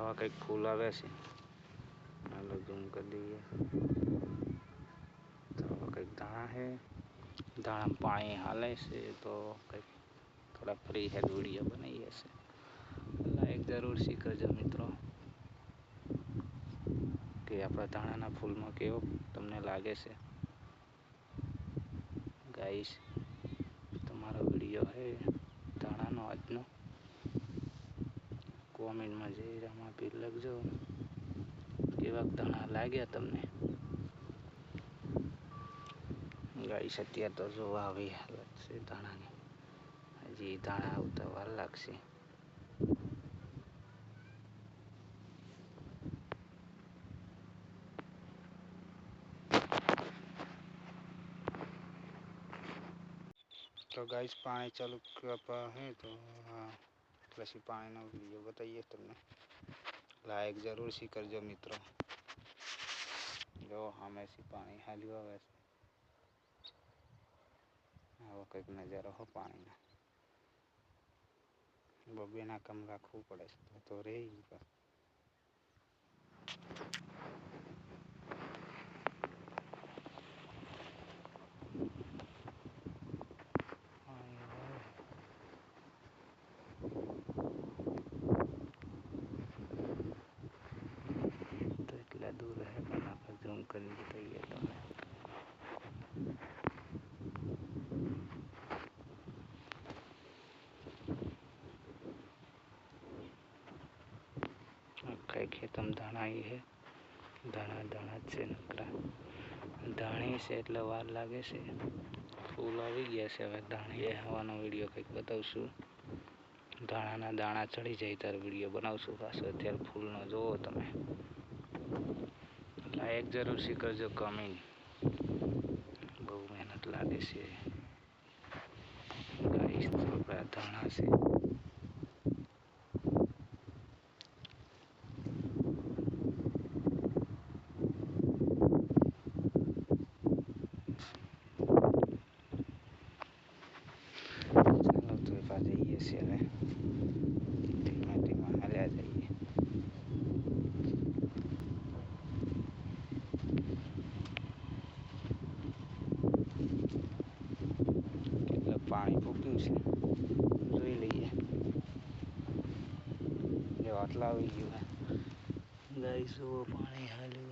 આવા કંઈક ફૂલ આવે છે હાલો ઝૂમ કરી દઈએ તો કંઈક ધાણા છે ધાણા પાણી હાલે છે તો કંઈક થોડા ફ્રી હેડ વીડિયો બનાવીએ છે લાઈક જરૂર શીખજો મિત્રો કે આપણા ધાણાના ફૂલમાં કેવો તમને લાગે છે ગાઈશ તમારો વીડિયો છે ધાણાનો આજનો કોમેન્ટમાં જઈ રામા પીર લખજો કેવા ધાણા લાગ્યા તમને? ગાઈશ અત્યારે તો જો આવી હાલત છે ધાણાની. હજી ધાણા આવતા વાર લાગશે. તો ગાઈસ, પાણી ચાલુ કરવા હે તો હા પછી પાણીનો વીડિયો બતાવીએ તમને. જરૂર સી કરજો મિત્રો. જો સામેથી પાણી હાલ્યું આવે છે. આવો કંઈક નજારો હો પાણીનો. બબેના કમ રાખવું પડે છે. તો રે તો એટલા દૂર હે પણ આપણે ઝૂમ કરી બતાવીએ તમને ખેતમ ધાણા ઈ હે ધાણા ધણા જ છે નકરા ધાણી છે એટલે વાર લાગે છે। ફૂલ આવી ગયા છે હવે ધાણી. હવાનો વીડિયો કંઈક બતાવશું. ધાણાના દાણા ચડી જાય ત્યારે વીડિયો બનાવશું પાછો. અત્યારે ફૂલનો જોવો તમે. લાયક જરૂરથી કરજો કમેન્ટ બહુ મહેનત લાગે છે. ગાઈસ, આપણા ધાણા છે ચાલો તો જઈએ છીએ હવે. ધીમે ધીમે હાલ્યા જઈએ. એટલે પાણી ફૂક્યું છે. જોઈ લઈએ. જો આટલા આવી ગયું હે ગાઈસ, જુઓ, પાણી હાલ્યું.